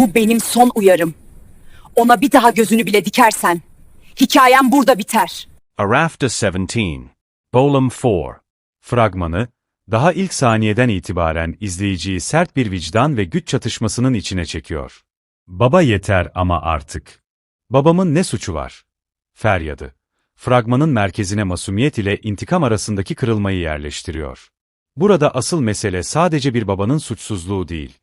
Bu benim son uyarım. Ona bir daha gözünü bile dikersen, hikayem burada biter. A Rafter 17. Bolum 4. Fragmanı, daha ilk saniyeden itibaren izleyiciyi sert bir vicdan ve güç çatışmasının içine çekiyor. Baba yeter ama artık. Babamın ne suçu var? Feryadı. Fragmanın merkezine masumiyet ile intikam arasındaki kırılmayı yerleştiriyor. Burada asıl mesele sadece bir babanın suçsuzluğu değil.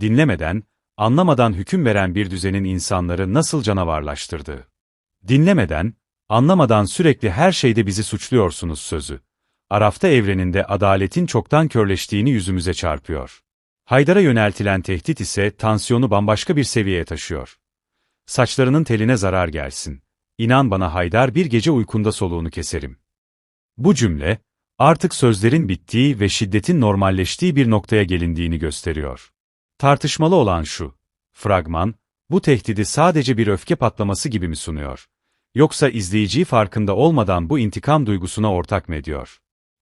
Dinlemeden, anlamadan hüküm veren bir düzenin insanları nasıl canavarlaştırdığı. Dinlemeden, anlamadan sürekli her şeyde bizi suçluyorsunuz sözü. Arafta evreninde adaletin çoktan körleştiğini yüzümüze çarpıyor. Haydar'a yöneltilen tehdit ise tansiyonu bambaşka bir seviyeye taşıyor. Saçlarının teline zarar gelsin. İnan bana Haydar bir gece uykunda soluğunu keserim. Bu cümle, artık sözlerin bittiği ve şiddetin normalleştiği bir noktaya gelindiğini gösteriyor. Tartışmalı olan şu, fragman, bu tehdidi sadece bir öfke patlaması gibi mi sunuyor? Yoksa izleyiciyi farkında olmadan bu intikam duygusuna ortak mı ediyor?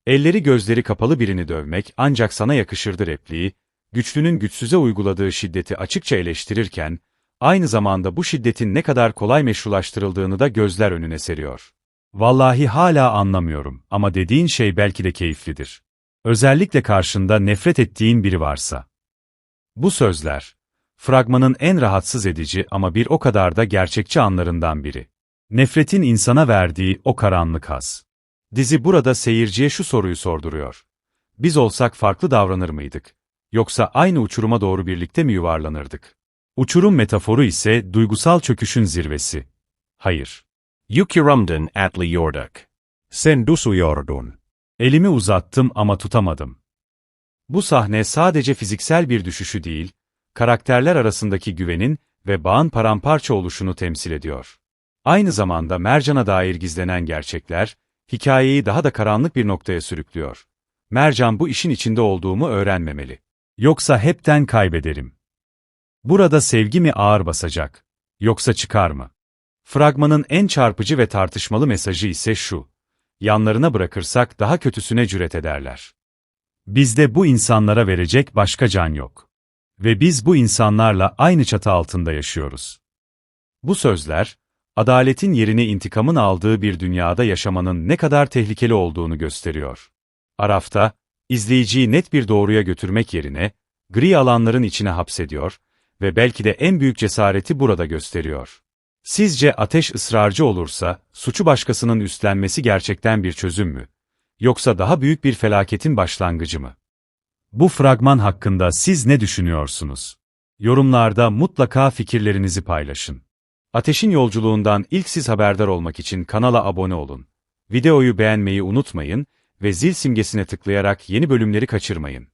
Elleri gözleri kapalı birini dövmek ancak sana yakışırdı repliği, güçlünün güçsüze uyguladığı şiddeti açıkça eleştirirken, aynı zamanda bu şiddetin ne kadar kolay meşrulaştırıldığını da gözler önüne seriyor. Vallahi hala anlamıyorum ama dediğin şey belki de keyiflidir. Özellikle karşında nefret ettiğin biri varsa. Bu sözler, fragmanın en rahatsız edici ama bir o kadar da gerçekçi anlarından biri. Nefretin insana verdiği o karanlık haz. Dizi burada seyirciye şu soruyu sorduruyor. Biz olsak farklı davranır mıydık? Yoksa aynı uçuruma doğru birlikte mi yuvarlanırdık? Uçurum metaforu ise duygusal çöküşün zirvesi. Hayır. Yukirumdun atli yordak. Sen dusuyordun. Elimi uzattım ama tutamadım. Bu sahne sadece fiziksel bir düşüşü değil, karakterler arasındaki güvenin ve bağın paramparça oluşunu temsil ediyor. Aynı zamanda Mercan'a dair gizlenen gerçekler, hikayeyi daha da karanlık bir noktaya sürüklüyor. Mercan bu işin içinde olduğumu öğrenmemeli. Yoksa hepten kaybederim. Burada sevgi mi ağır basacak? Yoksa çıkar mı? Fragmanın en çarpıcı ve tartışmalı mesajı ise şu. Yanlarına bırakırsak daha kötüsüne cüret ederler. Bizde bu insanlara verecek başka can yok. Ve biz bu insanlarla aynı çatı altında yaşıyoruz. Bu sözler, adaletin yerini intikamın aldığı bir dünyada yaşamanın ne kadar tehlikeli olduğunu gösteriyor. Araf'ta, izleyiciyi net bir doğruya götürmek yerine, gri alanların içine hapsediyor ve belki de en büyük cesareti burada gösteriyor. Sizce ateş ısrarcı olursa, suçu başkasının üstlenmesi gerçekten bir çözüm mü? Yoksa daha büyük bir felaketin başlangıcı mı? Bu fragman hakkında siz ne düşünüyorsunuz? Yorumlarda mutlaka fikirlerinizi paylaşın. Ateşin yolculuğundan ilk siz haberdar olmak için kanala abone olun. Videoyu beğenmeyi unutmayın ve zil simgesine tıklayarak yeni bölümleri kaçırmayın.